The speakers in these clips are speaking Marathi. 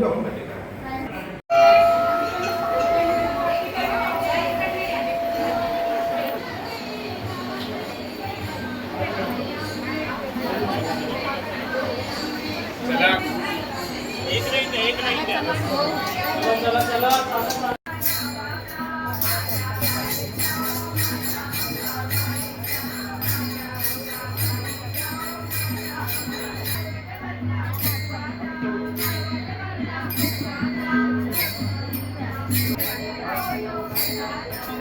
चला एक राहील एक राहील चला चला चला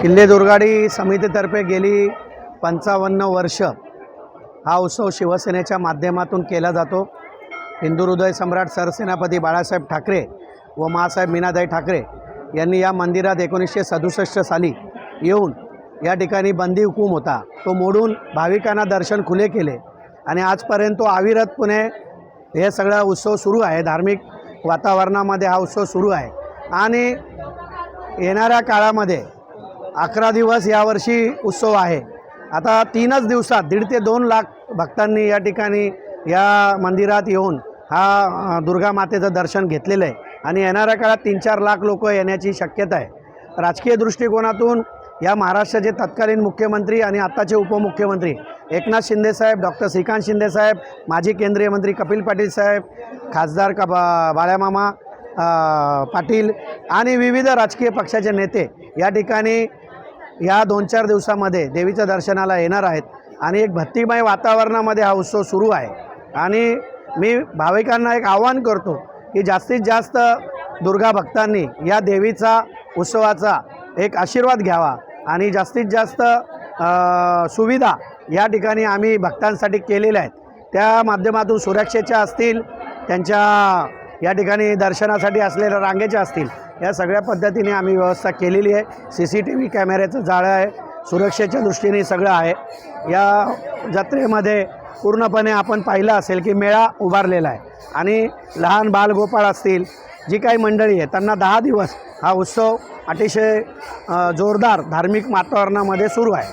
किल्ले दुर्गाडी समितीतर्फे गेली पंचावन्न वर्ष. हा उत्सव शिवसेनेच्या माध्यमातून केला जातो. हिंदू हृदय सम्राट सरसेनापती बाळासाहेब ठाकरे व मासाहेब मीनाताई ठाकरे यांनी या मंदिरात एकोणीसशे सदुसष्ट साली येऊन या ठिकाणी बंदी हुकूम होता. तो मोडून भाविकांना दर्शन खुले केले आणि आजपर्यंत तो अविरतपणे हे सगळा उत्सव सुरू आहे. धार्मिक वातावरणामध्ये हा उत्सव सुरू आहे. आणि येणाऱ्या काळामध्ये अकरा दिवस यावर्षी उत्सव आहे. आता तीनच दिवसात दीड ते दोन लाख भक्तांनी या ठिकाणी या मंदिरात येऊन हा दुर्गा मातेचं दर्शन घेतलेलं आहे. आणि येणाऱ्या काळात तीन चार लाख लोक येण्याची शक्यता आहे. राजकीय दृष्टिकोनातून या महाराष्ट्राचे तत्कालीन मुख्यमंत्री आणि आत्ताचे उपमुख्यमंत्री एकनाथ शिंदेसाहेब डॉक्टर श्रीकांत शिंदेसाहेब माजी केंद्रीय मंत्री कपिल पाटील साहेब खासदार का बा बाळ्यामामा पाटील आणि विविध राजकीय पक्षाचे नेते या ठिकाणी या दोन चार दिवसामध्ये देवीच्या दर्शनाला येणार आहेत. आणि एक भक्तिमय वातावरणामध्ये हा उत्सव सुरू आहे. आणि मी भाविकांना एक आवाहन करतो की जास्तीत जास्त दुर्गा भक्तांनी या देवीचा उत्सवाचा एक आशीर्वाद घ्यावा आणि जास्तीत जास्त सुविधा या ठिकाणी आम्ही भक्तांसाठी केलेल्या आहेत. त्या माध्यमातून सुरक्षेच्या असतील त्यांच्या या ठिकाणी दर्शनासाठी असलेल्या रांगेच्या असतील. या सगळ्या पद्धतीने आम्ही व्यवस्था केलेली आहे. सी सी टी व्ही कॅमेऱ्याचं जाळं आहे. सुरक्षेच्या दृष्टीने सगळं आहे. या जत्रेमध्ये पूर्णपणे आपण पाहिलं असेल की मेळा उभारलेला आहे. आणि लहान बालगोपाळ असतील जी काही मंडळी आहे त्यांना दहा दिवस हा उत्सव अतिशय जोरदार धार्मिक वातावरणामध्ये सुरू आहे.